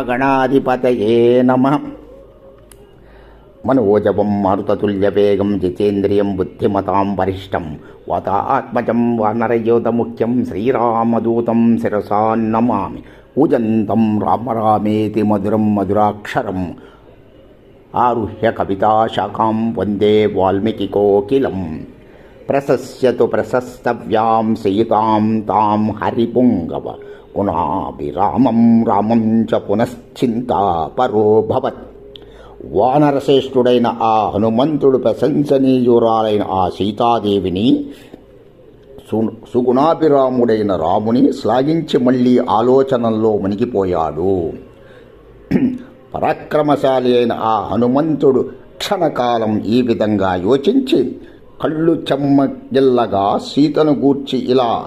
మహాగణాధిపతయే నమ. మనోజవం మారుతతుల్యవేగం జితేంద్రియం బుద్ధిమతాం వరిష్టం. వాతాత్మజం వానరయోధముఖ్యం శ్రీరామదూతం శిరసాన్నమామి పూజంతం రామరామేతి మధురం మధురాక్షరం. ఆరుహ్య కవితాశాఖాం వందే వాల్మీకి కోకిలం. ప్రశస్యతు ప్రశస్తవ్యాం సీతాం తాం హరిపుంగవ. పునాభిరామం రామం చ పునశ్చింతా భవత్. వానరశ్రేష్ఠుడైన ఆ హనుమంతుడు ప్రశంసనీయురాలైన ఆ సీతాదేవిని సు- సుగుణాభిరాముడైన రాముని శ్లాఘించి మళ్ళీ ఆలోచనల్లో మునిగిపోయాడు. పరాక్రమశాలి అయిన ఆ హనుమంతుడు క్షణకాలం ఈ విధంగా యోచించి కళ్ళు చెమ్మగిల్లగా సీతను గూర్చి ఇలా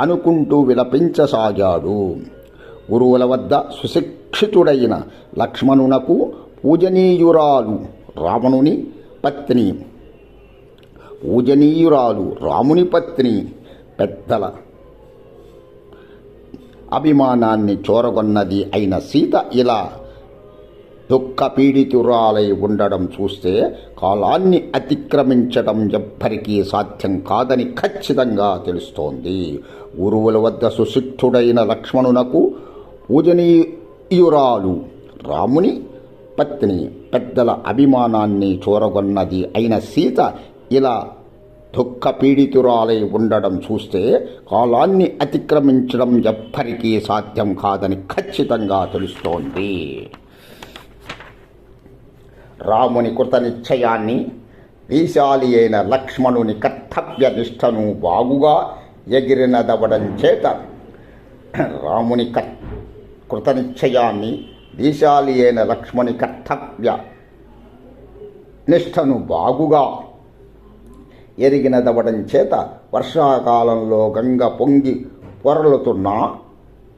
అనుకుంటూ విలపించసాగాడు. గురువుల వద్ద సుశిక్షితుడైన లక్ష్మణునకు పూజనీయురాలు రావణుని పత్ని. పూజనీయురాలు రాముని పత్ని పెద్దల అభిమానాన్ని చూరగొన్నది అయిన సీత ఇలా దుఃఖ పీడితురాలై ఉండడం చూస్తే కాలాన్ని అతిక్రమించడం ఎవ్వరికీ సాధ్యం కాదని ఖచ్చితంగా తెలుస్తోంది. గురువుల వద్ద సుశిక్షుడైన లక్ష్మణునకు పూజనీయురాలు రాముని పత్ని పెద్దల అభిమానాన్ని చూరగొన్నది అయిన సీత ఇలా దుఃఖ పీడితురాలై ఉండడం చూస్తే కాలాన్ని అతిక్రమించడం ఎవ్వరికీ సాధ్యం కాదని ఖచ్చితంగా తెలుస్తోంది. రాముని కృత నిశ్చయాన్ని వీశాలి అయిన లక్ష్మణుని కర్తవ్య నిష్టను బాగుగా ఎగిరినదవడం చేత రాముని కర్ కృత నిశ్చయాన్ని అయిన లక్ష్మణి కర్తవ్య నిష్టను బాగుగా ఎరిగినదవడం చేత వర్షాకాలంలో గంగ పొంగి పొరలుతున్న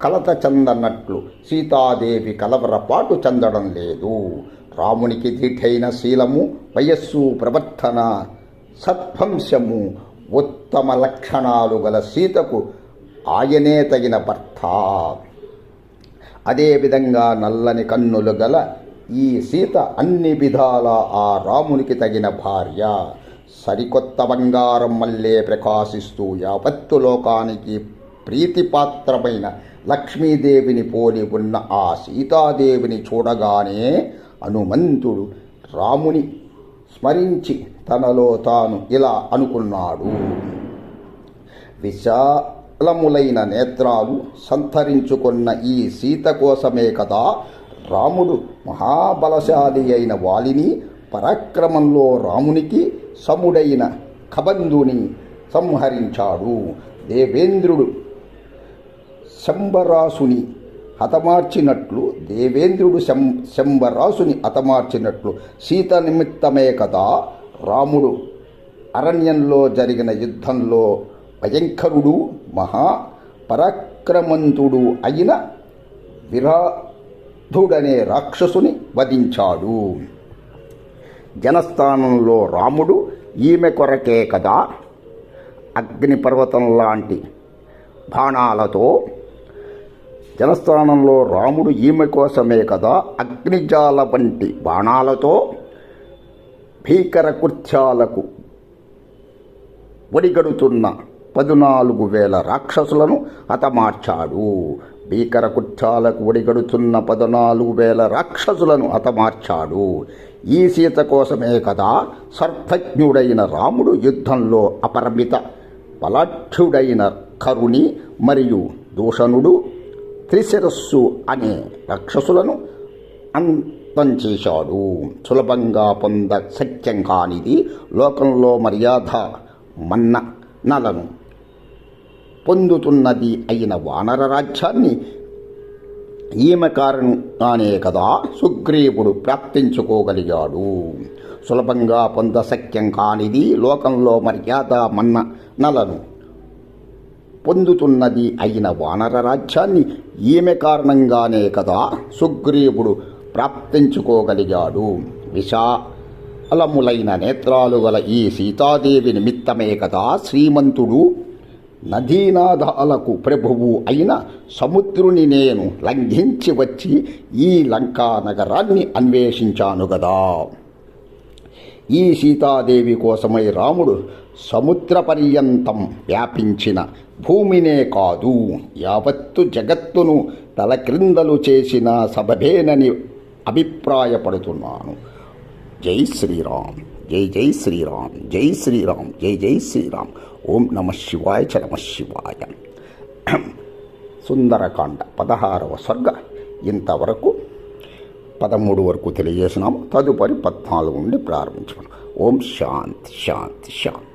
కలత చెందనట్లు సీతాదేవి కలవరపాటు చెందడం లేదు. రామునికి దీఠైన శీలము వయస్సు ప్రవర్తన సత్వంశము ఉత్తమ లక్షణాలు గల సీతకు ఆయనే తగిన భర్త. అదేవిధంగా నల్లని కన్నులు గల ఈ సీత అన్ని విధాల ఆ రామునికి తగిన భార్య. సరికొత్త బంగారం మల్లే ప్రకాశిస్తూ యావత్తు లోకానికి ప్రీతిపాత్రమైన లక్ష్మీదేవిని పోలి ఉన్న ఆ సీతాదేవిని చూడగానే హనుమంతుడు రాముని స్మరించి తనలో తాను ఇలా అనుకున్నాడు. విశాలములైన నేత్రాలు సంతరించుకున్న ఈ సీత కోసమే కదా రాముడు మహాబలశాలి అయిన వాలిని పరాక్రమంలో రామునికి సముడైన కబంధుని సంహరించాడు. దేవేంద్రుడు శంబరాసుని హతమార్చినట్లు దేవేంద్రుడు శం శంబరాసుని హతమార్చినట్లు సీత నిమిత్తమే కదా రాముడు అరణ్యంలో జరిగిన యుద్ధంలో భయంకరుడు మహా పరాక్రమంతుడు అయిన విరాధుడనే రాక్షసుని వధించాడు. జనస్థానంలో రాముడు ఈమె కొరకే కదా అగ్నిపర్వతం లాంటి బాణాలతో జనస్థానంలో రాముడు ఈమె కోసమే కదా అగ్నిజాల వంటి బాణాలతో భీకర కృత్యాలకు ఒడిగడుతున్న పదునాలుగు వేల రాక్షసులను హతమార్చాడు. భీకర కృత్యాలకు ఒడిగడుతున్న పద్నాలుగు వేల రాక్షసులను హతమార్చాడు. ఈ సీత కోసమే కదా సర్వజ్ఞుడైన రాముడు యుద్ధంలో అపరిమిత బలాఢ్యుడైన కరుణి మరియు దూషణుడు త్రిశిరస్సు అనే రాక్షసులను అంతం చేశాడు. సులభంగా పొంద సత్యం కానిది లోకంలో మర్యాద మన్ననలను పొందుతున్నది అయిన వానర రాజ్యాన్ని ఈమె కారణంగానే కదా సుగ్రీవుడు ప్రాప్తించుకోగలిగాడు. సులభంగా పొంద సఖ్యం కానిది లోకంలో మర్యాద మన్న నలను పొందుతున్నది అయిన వానర రాజ్యాన్ని ఈమె కారణంగానే కదా సుగ్రీవుడు ప్రాప్తించుకోగలిగాడు. విశాలములైన నేత్రాలు గల ఈ సీతాదేవి నిమిత్తమే కదా శ్రీమంతుడు. నదీనాదాలకు ప్రభువు అయిన సముద్రుని నేను లంఘించి వచ్చి ఈ లంకా నగరాన్ని అన్వేషించాను కదా. ఈ సీతాదేవి కోసమై రాముడు సముద్ర పర్యంతం వ్యాపించిన భూమినే కాదు యావత్తు జగత్తును తలక్రిందలు చేసిన సబభేనని అభిప్రాయపడుతున్నాను. జై శ్రీరామ్ జై జై శ్రీరామ్ జై శ్రీరామ్ జై జై శ్రీరామ్. ఓం నమ శివాయ చ నమ శివాయ. సుందరకాండ పదహారవ సర్గ ఇంతవరకు పదమూడు వరకు తెలియజేసినాము తదుపరి పద్నాలుగు నుండి ప్రారంభించుకున్నాం ఓం శాంతి శాంతి శాంతి.